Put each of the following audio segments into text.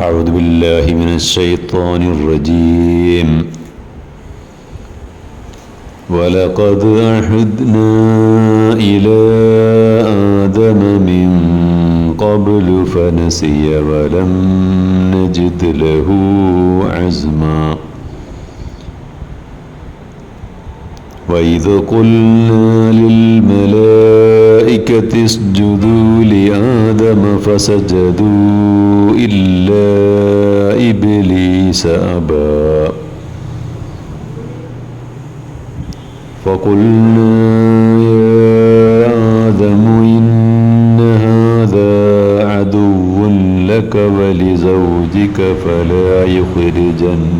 أعوذ بالله من الشيطان الرجيم. ولقد عهدنا إلى آدم من قبل فنسي ولم نجد له عزما. وإذ قلنا للملائكة اسجدوا لآدم فسجدوا إلا إبليس أبى فقلنا يا آدم إن هذا عدو لك ولزوجك فلا يخرجنكما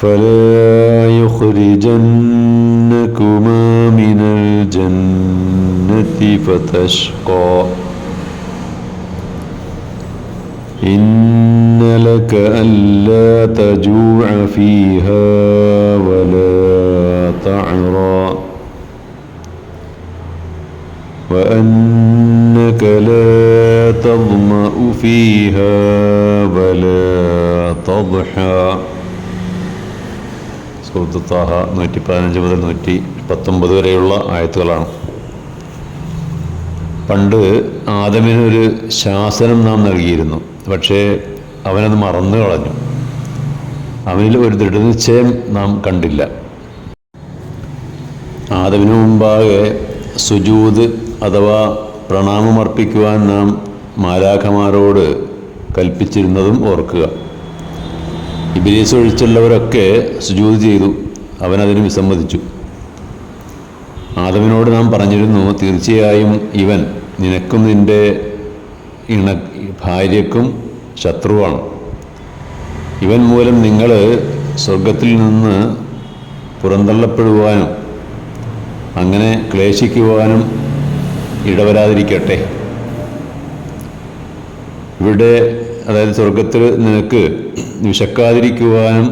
فلا يخرجنكما من الجنة فتشقى. إن لك ألا تجوع فيها ولا تعرى. وأنك لا تظمأ فيها ولا تضحى. സൂറത്ത് താഹ നൂറ്റി പതിനഞ്ച് മുതൽ നൂറ്റി പത്തൊമ്പത് വരെയുള്ള ആയത്തുകളാണ്. പണ്ട് ആദമിനൊരു ശാസനം നാം നൽകിയിരുന്നു. പക്ഷേ അവനത് മറന്നു കളഞ്ഞു. അവനിൽ ഒരു ദൃഢനിശ്ചയം നാം കണ്ടില്ല. ആദമിനു മുമ്പാകെ സുജൂത് അഥവാ പ്രണാമം അർപ്പിക്കുവാൻ നാം മാലാഖമാരോട് കൽപ്പിച്ചിരുന്നതും ഓർക്കുക. ഇബിലീസ് ഒഴിച്ചുള്ളവരൊക്കെ സുജൂത് ചെയ്തു. അവനതിന് വിസമ്മതിച്ചു. ആദവിനോട് നാം പറഞ്ഞിരുന്നു തീർച്ചയായും ഇവൻ നിനക്കും നിന്റെ ഇണ ഭാര്യക്കും ശത്രുവാണ്. ഇവൻ മൂലം നിങ്ങൾ സ്വർഗത്തിൽ നിന്ന് പുറന്തള്ളപ്പെടുവാനും അങ്ങനെ ക്ലേശിക്കുവാനും ഇടവരാതിരിക്കട്ടെ. ഇവിടെ അതായത് സ്വർഗത്തിൽ നിനക്ക് വിശക്കാതിരിക്കുവാനും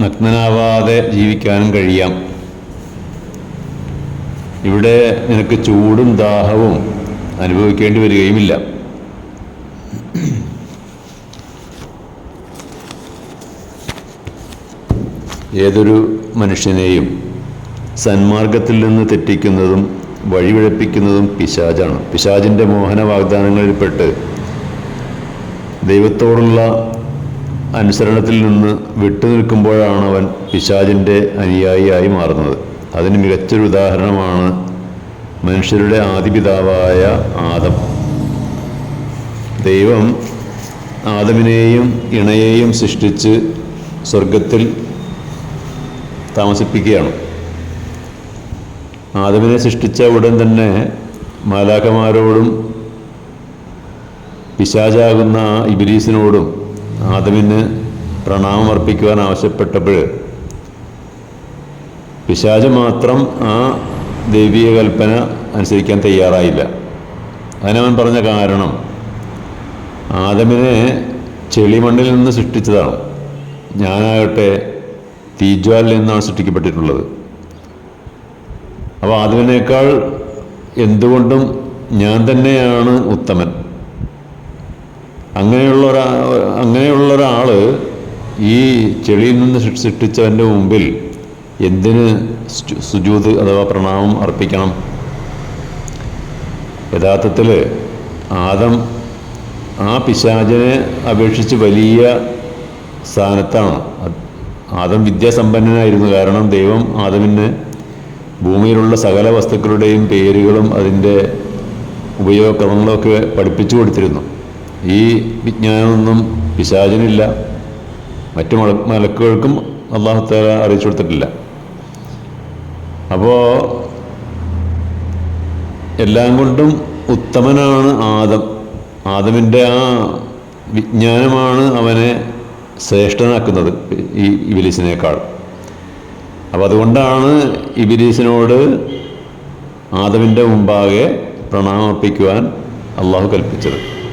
നഗ്നനാവാതെ ജീവിക്കാനും കഴിയാം. ഇവിടെ നിനക്ക് ചൂടും ദാഹവും അനുഭവിക്കേണ്ടി വരികയുമില്ല. ഏതൊരു മനുഷ്യനെയും സന്മാർഗത്തിൽ നിന്ന് തെറ്റിക്കുന്നതും വഴിവിഴപ്പിക്കുന്നതും പിശാജാണ് പിശാജിന്റെ മോഹന വാഗ്ദാനങ്ങളിൽപ്പെട്ട് ദൈവത്തോടുള്ള അനുസരണത്തിൽ നിന്ന് വിട്ടുനിൽക്കുമ്പോഴാണ് അവൻ പിശാചിന്റെ അനുയായിയായി മാറുന്നത്. അതിന് മികച്ചൊരു ഉദാഹരണമാണ് മനുഷ്യരുടെ ആദിപിതാവായ ആദം. ദൈവം ആദമിനെയും ഇണയെയും സൃഷ്ടിച്ച് സ്വർഗത്തിൽ താമസിപ്പിക്കുകയാണ്. ആദമിനെ സൃഷ്ടിച്ച ഉടൻ തന്നെ മാലാഖമാരോടും പിശാചാകുന്ന ഇബിലീസിനോടും ആദമിന് പ്രണാമം അർപ്പിക്കുവാൻ ആവശ്യപ്പെട്ടപ്പോൾ പിശാജ് മാത്രം ആ ദൈവീയ കൽപ്പന അനുസരിക്കാൻ തയ്യാറായില്ല. അതിനവൻ പറഞ്ഞ കാരണം ആദമിനെ ചെളിമണ്ണിൽ നിന്ന് സൃഷ്ടിച്ചതാണ്. ഞാനാകട്ടെ തീജ്വാലിൽ നിന്നാണ് സൃഷ്ടിക്കപ്പെട്ടിട്ടുള്ളത്. അപ്പോൾ ആദമിനേക്കാൾ എന്തുകൊണ്ടും ഞാൻ തന്നെയാണ് ഉത്തമൻ. അങ്ങനെയുള്ള ഒരാ അങ്ങനെയുള്ള ഒരാൾ ഈ ചെളിയിൽ നിന്ന് സൃഷ്ടിച്ചവന്റെ മുമ്പിൽ എന്തിന് സുജൂത് അഥവാ പ്രണാമം അർപ്പിക്കണം? യഥാർത്ഥത്തിൽ ആദം ആ പിശാചിനെ അപേക്ഷിച്ച് വലിയ സ്ഥാനത്താണ്. ആദം വിദ്യാസമ്പന്നനായിരുന്നു. കാരണം ദൈവം ആദമിന് ഭൂമിയിലുള്ള സകല വസ്തുക്കളുടെയും പേരുകളും അതിന്റെ ഉപയോഗക്രമങ്ങളൊക്കെ പഠിപ്പിച്ചു കൊടുത്തിരുന്നു. ഈ വിജ്ഞാനമൊന്നും പിശാചിനില്ല. മറ്റു മല മലക്കുകൾക്കും അള്ളാഹുത്താല അറിയിച്ചു കൊടുത്തിട്ടില്ല. അപ്പോൾ എല്ലാം കൊണ്ടും ഉത്തമനാണ് ആദം. ആദമിന്റെ ആ വിജ്ഞാനമാണ് അവനെ ശ്രേഷ്ഠനാക്കുന്നത് ഈ ഇബിലീസിനേക്കാൾ. അപ്പോൾ അതുകൊണ്ടാണ് ഇബിലീസിനോട് ആദമിന്റെ മുമ്പാകെ പ്രണാമർപ്പിക്കുവാൻ അള്ളാഹു കൽപ്പിച്ചത്.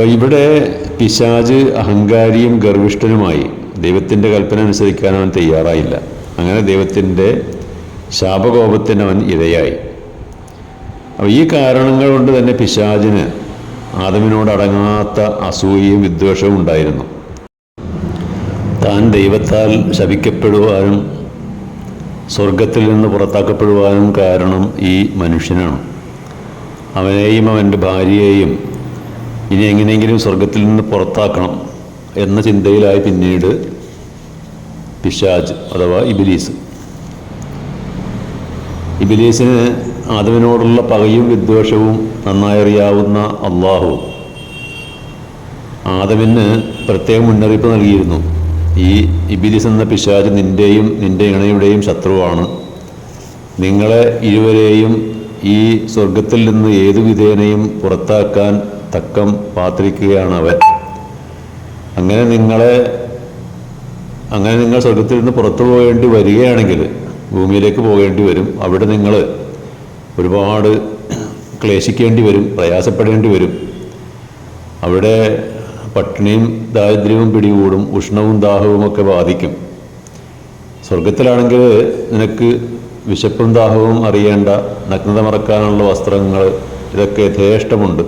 അപ്പം ഇവിടെ പിശാജ് അഹങ്കാരിയും ഗർവിഷ്ഠനുമായി ദൈവത്തിന്റെ കൽപ്പന അനുസരിക്കാൻ അവൻ തയ്യാറായില്ല. അങ്ങനെ ദൈവത്തിന്റെ ശാപകോപത്തിന് അവൻ ഇരയായി. അപ്പോൾ ഈ കാരണങ്ങൾ കൊണ്ട് തന്നെ പിശാജിന് ആദമിനോട് അടങ്ങാത്ത അസൂയയും വിദ്വേഷവും ഉണ്ടായിരുന്നു. താൻ ദൈവത്താൽ ശപിക്കപ്പെടുവാനും സ്വർഗത്തിൽ നിന്ന് പുറത്താക്കപ്പെടുവാനും കാരണം ഈ മനുഷ്യനാണ്. അവനെയും അവന്റെ ഭാര്യയെയും ഇനി എങ്ങനെയെങ്കിലും സ്വർഗത്തിൽ നിന്ന് പുറത്താക്കണം എന്ന ചിന്തയിലായി പിന്നീട് പിശാജ് അഥവാ ഇബിലീസ്. ഇബിലീസിന് ആദവിനോടുള്ള പകയും വിദ്വേഷവും നന്നായി അറിയാവുന്ന അള്ളാഹു ആദവിന് പ്രത്യേക മുന്നറിയിപ്പ് നൽകിയിരുന്നു. ഈ ഇബിലിസ് എന്ന പിശാജ് നിന്റെയും നിന്റെ ഇണയുടെയും ശത്രുവാണ്. നിങ്ങളെ ഇരുവരെയും ഈ സ്വർഗത്തിൽ നിന്ന് ഏതു വിധേനയും പുറത്താക്കാൻ തക്കം പാത്രിക്കുകയാണ് അവൻ അങ്ങനെ നിങ്ങളെ അങ്ങനെ നിങ്ങൾ സ്വർഗത്തിൽ നിന്ന് പുറത്തു പോകേണ്ടി വരികയാണെങ്കിൽ ഭൂമിയിലേക്ക് പോകേണ്ടി വരും. അവിടെ നിങ്ങൾ ഒരുപാട് ക്ലേശിക്കേണ്ടി വരും പ്രയാസപ്പെടേണ്ടി വരും. അവിടെ പട്ടിണിയും ദാരിദ്ര്യവും പിടികൂടും ഉഷ്ണവും ദാഹവും ഒക്കെ ബാധിക്കും. സ്വർഗത്തിലാണെങ്കിൽ നിനക്ക് വിശപ്പും ദാഹവും അറിയേണ്ട നഗ്നത മറക്കാനുള്ള വസ്ത്രങ്ങൾ ഇതൊക്കെ യഥേഷ്ടമുണ്ട്.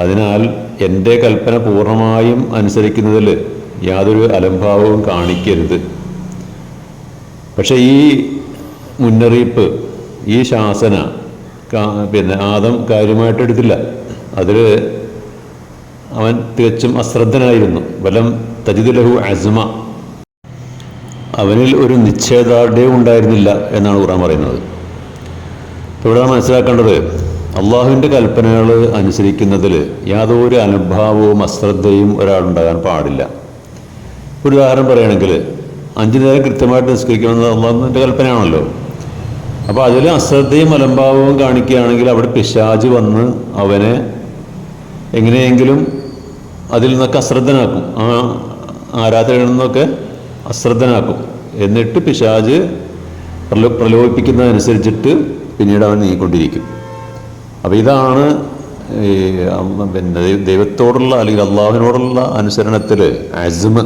അതിനാൽ എന്റെ കൽപ്പന പൂർണമായും അനുസരിക്കുന്നതിൽ യാതൊരു അലംഭാവവും കാണിക്കരുത്. പക്ഷേ ഈ മുന്നറിയിപ്പ് ഈ ശാസന പിന്നെ ആദം കാര്യമായിട്ട് എടുത്തില്ല. അതിൽ അവൻ തികച്ചും അശ്രദ്ധനായിരുന്നു. ബലം തജിദുലഹു അസ്മ. അവനിൽ ഒരു നിശ്ചയദാർഢ്യവും ഉണ്ടായിരുന്നില്ല എന്നാണ് ഖുറാൻ പറയുന്നത്. ഇപ്പോൾ ഇവിടെ മനസ്സിലാക്കേണ്ടത് അള്ളാഹുവിന്റെ കൽപ്പനകൾ അനുസരിക്കുന്നതിൽ യാതൊരു അനുഭാവവും അശ്രദ്ധയും ഒരാളുണ്ടാകാൻ പാടില്ല. ഒരു ഉദാഹരണം പറയുകയാണെങ്കിൽ അഞ്ചു നേരം കൃത്യമായിട്ട് നിസ്കരിക്കണമെന്ന് അള്ളാഹുവിന്റെ കൽപ്പനയാണല്ലോ. അപ്പോൾ അതിൽ അശ്രദ്ധയും അലംഭാവവും കാണിക്കുകയാണെങ്കിൽ അവിടെ പിശാജ് വന്ന് അവനെ എങ്ങനെയെങ്കിലും അതിൽ നിന്നൊക്കെ അശ്രദ്ധനാക്കും. ആ ആരാധനയിൽ നിന്നൊക്കെ അശ്രദ്ധനാക്കും. എന്നിട്ട് പിശാജ് പ്രലോ പ്രലോഭിപ്പിക്കുന്നതനുസരിച്ചിട്ട് പിന്നീട് അവൻ നീങ്ങിക്കൊണ്ടിരിക്കും. അപ്പോൾ ഇതാണ് ഈ പിന്നെ ദൈവത്തോടുള്ള അല്ലെങ്കിൽ അള്ളാഹുവിനോടുള്ള അനുസരണത്തിൽ അസ്മ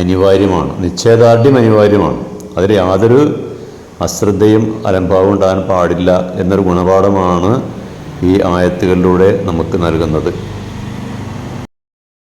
അനിവാര്യമാണ് നിശ്ചയദാർഢ്യം അനിവാര്യമാണ്. അതിൽ യാതൊരു അശ്രദ്ധയും അലംഭാവം ഉണ്ടാകാൻ പാടില്ല എന്നൊരു ഗുണപാഠമാണ് ഈ ആയത്തുകളിലൂടെ നമുക്ക് നൽകുന്നത്.